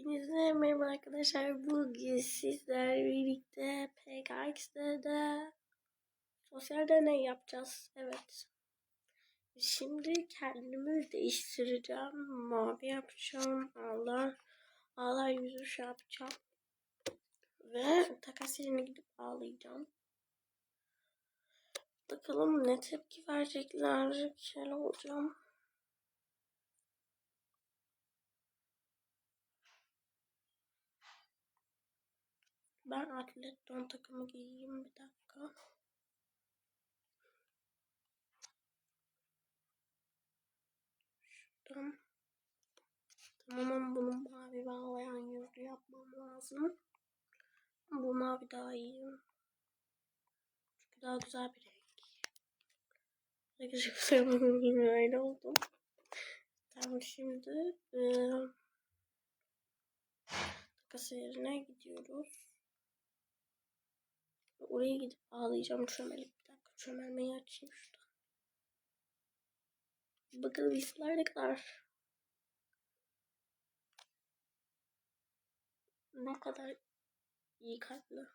Hepinize merhaba arkadaşlar. Bugün sizlerle birlikte PKX'de de sosyal deney yapacağız. Evet. Şimdi kendimi değiştireceğim. Mavi yapacağım. Ağlar, ağlar yüzü şey yapacağım. Ve takas yerine gidip ağlayacağım. Bakalım ne tepki verecekler. Şöyle olacağım. Ben atlet don takımı giyeyim bir dakika. Şuradan. Tamam bunu mavi bağlayan yüzlü yapmam lazım. Bu mavi daha iyi. Çünkü daha güzel bir renk. Arkadaşlar öyle oldum. Tamam şimdi e, takas yerine gidiyoruz. Oraya gidip ağlayacağım çömelip. Bir dakika çömelmeyi açayım şurada. Bakalım hisler ne kadar. Ne kadar iyi kalpli.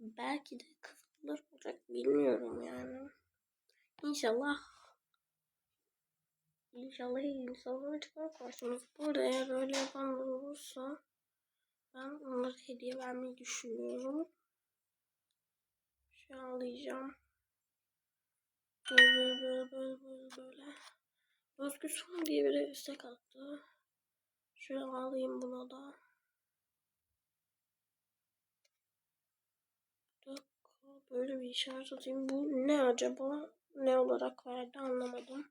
Belki de kızılır olacak bilmiyorum yani. İnşallah. İnşallah iyi insanlar çıkar karşımıza. Burada eğer öyle yapanlar olursa ben onlara hediye vermeyi düşünüyorum. Şu ağlayacağım. Böyle böyle böyle böyle böyle. Özgür Son diye biri istek attı. Şöyle ağlayayım buna da. Böyle bir işaret atayım. Bu ne acaba? Ne olarak verdi anlamadım.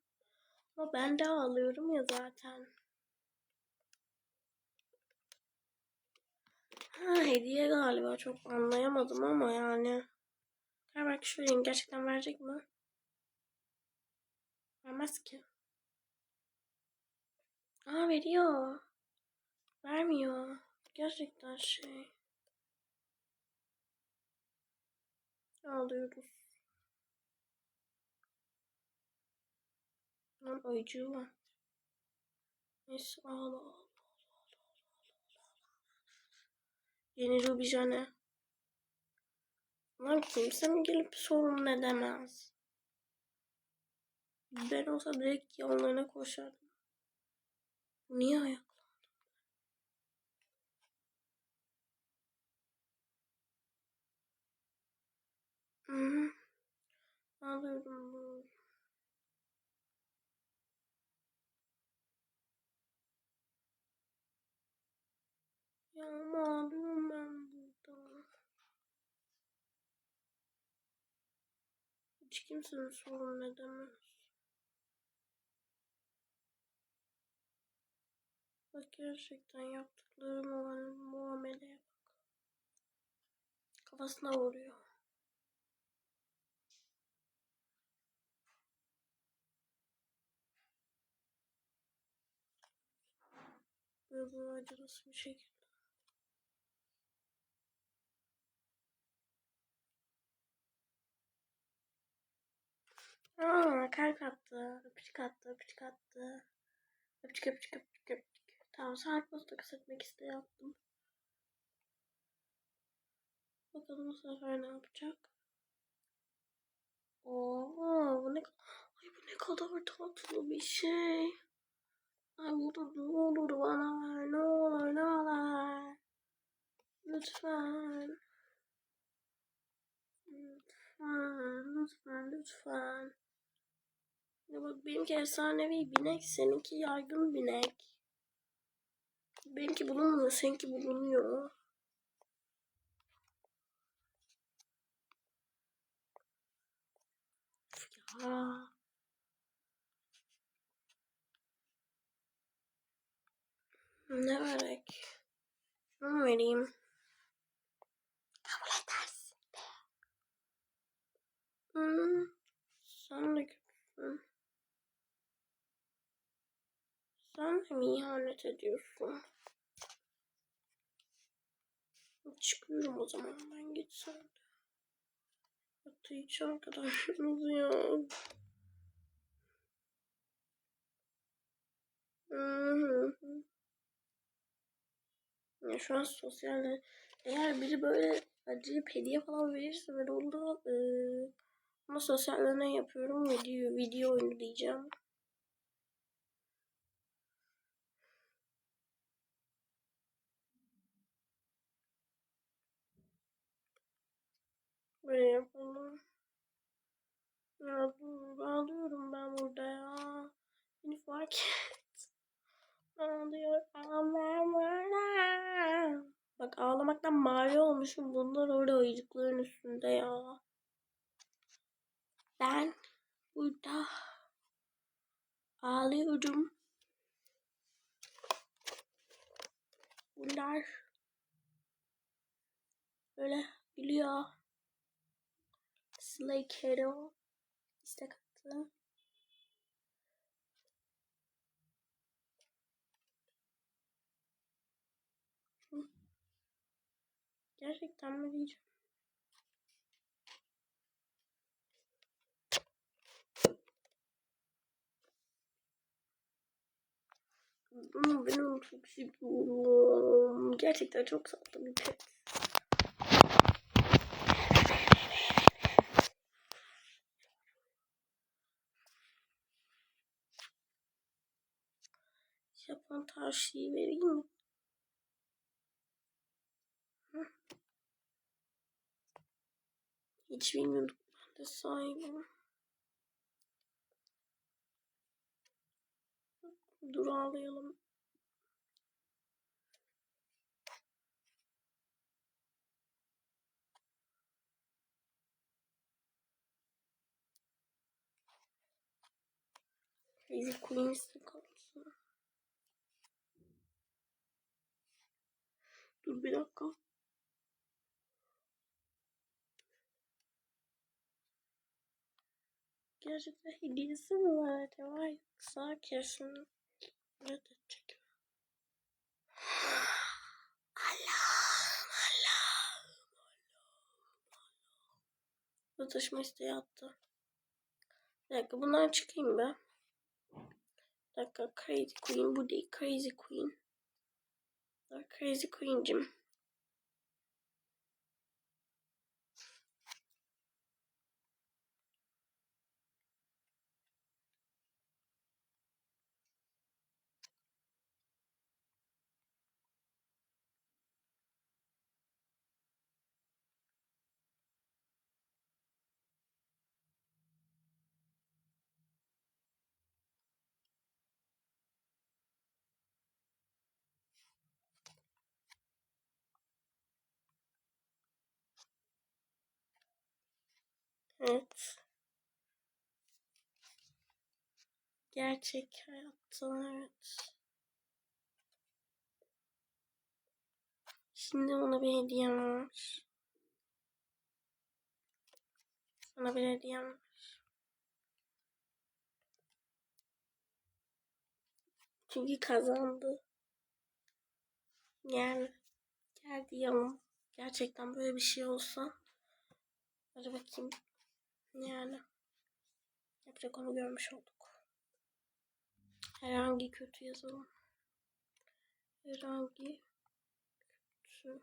Ama ben de ağlıyorum ya zaten. Ha, hediye galiba çok anlayamadım ama yani. Belki şu vereyim. Gerçekten verecek mi? Vermez ki. Aa veriyor. Vermiyor. Gerçekten şey. Ağlıyoruz. Lan oyuncu var. Neyse ağla ağla. Yeni Rubijane. Lan kimse gelip sorun edemez? Ben olsa direkt yanlarına koşardım. Niye ayaklandım? Hı. Alıyorum bu. Ya ama ağlıyorum ben burada. Hiç kimsenin sorun edemez. Bak gerçekten yaptıkları muamele, muameleye bak. Kafasına vuruyor. Böyle bu acınası bir şekilde. Aa, kalp attı. Öpücük attı. Öpücük attı. Öpücük öpücük öpücük öpücük. Tamam saat posta kısaltmak isteği yaptım. Bakalım bu sefer ne yapacak? Oo, bu ne, ay bu ne kadar tatlı bir şey. Ay bu da ne olur bana ver, ne olur ne olur. Lütfen. Lütfen, lütfen, lütfen. Ya bak benimki efsanevi binek, seninki yaygın binek. Benimki bulunmuyor, seninki bulunuyor. Ya. Ne verek? Şunu vereyim? Kabul edersin. Hmm. Sen de kötüsün. Mi ihanet ediyorsun? Çıkıyorum o zaman ben gitsem. Hatta hiç hı hı. Ya şu an sosyal eğer biri böyle acayip hediye falan verirse ben onda eee ama sosyal yapıyorum video video oyunu diyeceğim. Böyle yapalım. Ya dur ağlıyorum ben burada ya. Beni fark et. Ağlıyorum ben burada. Bak ağlamaktan mavi olmuşum. Bunlar orada ayıcıkların üstünde ya. Ben burada ağlıyorum. Bunlar böyle gülüyor. Slay Kero istek attı. Gerçekten mi diyeceğim? Ama ben onu çok seviyorum. Gerçekten çok tatlı bir pet. Japon tavsiye vereyim mi? Hiç bilmiyordum ben de sahibim. Dur ağlayalım. Crazy Queens'in Dur bir dakika. Gerçekten hediyesi mi var acaba yoksa kesin reddedecek. Allah'ım Allah'ım Allah'ım Bu taşıma isteği attı. Bir dakika bundan çıkayım ben. Bir dakika Crazy Queen bu değil Crazy Queen. Crazy Queen'cim. Evet. Gerçek hayatta evet. Şimdi ona bir hediyem var. Sana bir hediyem var. Çünkü kazandı. Yani geldi yanım. Gerçekten böyle bir şey olsa. Hadi bakayım. Yani yapacak onu görmüş olduk. Herhangi kötü yazalım. Herhangi kötü.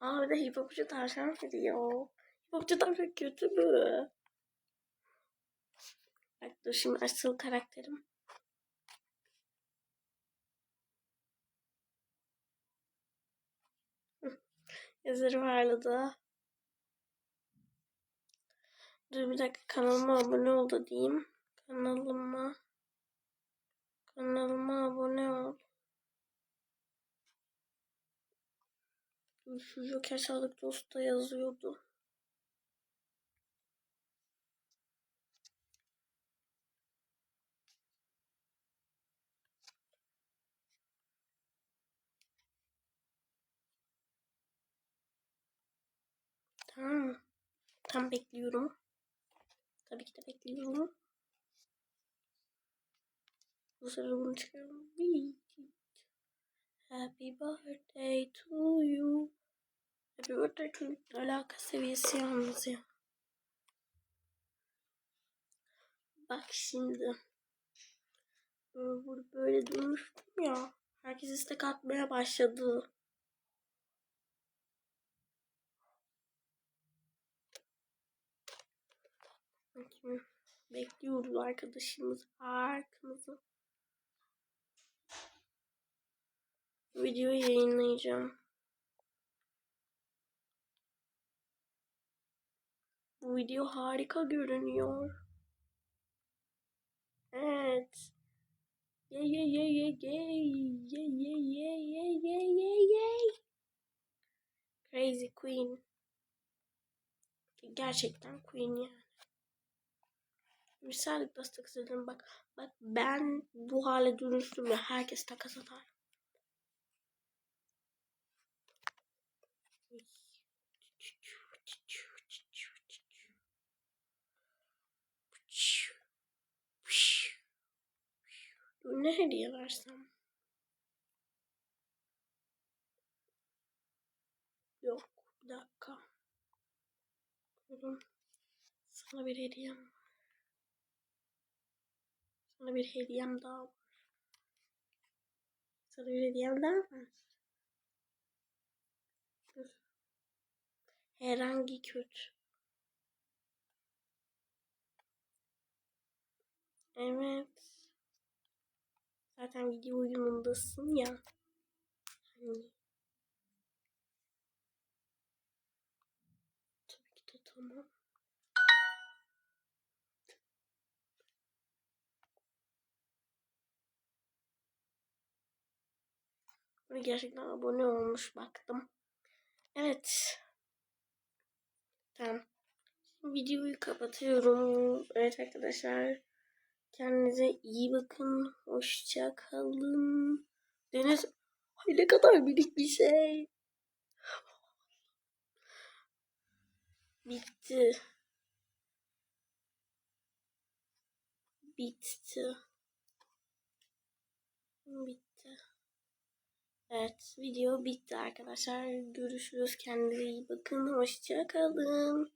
Aa bir de hip hopçu tavşan veriyor. Hip hopçu tavşan kötü mü? Bak dur şimdi asıl karakterim. Yazarı vardı da. Dur bir dakika kanalıma abone ol da diyeyim. Kanalıma kanalıma abone ol. Şu Joker Sadık Dost'ta yazıyordu. Tamam. Tam bekliyorum. Tabii ki de bekliyorum. Bu sefer bunu çıkarıyorum. Happy birthday to you. Happy birthday to you. Alaka seviyesi yalnız ya. Bak şimdi. Böyle durmuştum ya. Herkes istek atmaya başladı. Bakayım. Bekliyoruz arkadaşımız arkamızı. Videoyu yayınlayacağım. Bu video harika görünüyor. Evet. Ye ye ye ye ye ye ye ye ye ye ye. Crazy Queen. Gerçekten Queen yani. Misal nasıl takas ederim bak. Bak ben bu hale dönüştüm ya herkes takas atar. Ne hediye versem? Yok bir dakika. Sana bir hediyem var. Sana bir hediyem daha var. Sana bir hediyem daha var. Herhangi kötü. Evet. Zaten video oyunundasın ya. Hani. Tabii ki de tamam. Bunu gerçekten abone olmuş baktım. Evet. Tamam. Videoyu kapatıyorum. Evet arkadaşlar. Kendinize iyi bakın. Hoşça kalın. Deniz Ay ne kadar minik bir şey. Bitti. Bitti. Bitti. Evet video bitti arkadaşlar. Görüşürüz. Kendinize iyi bakın. Hoşça kalın.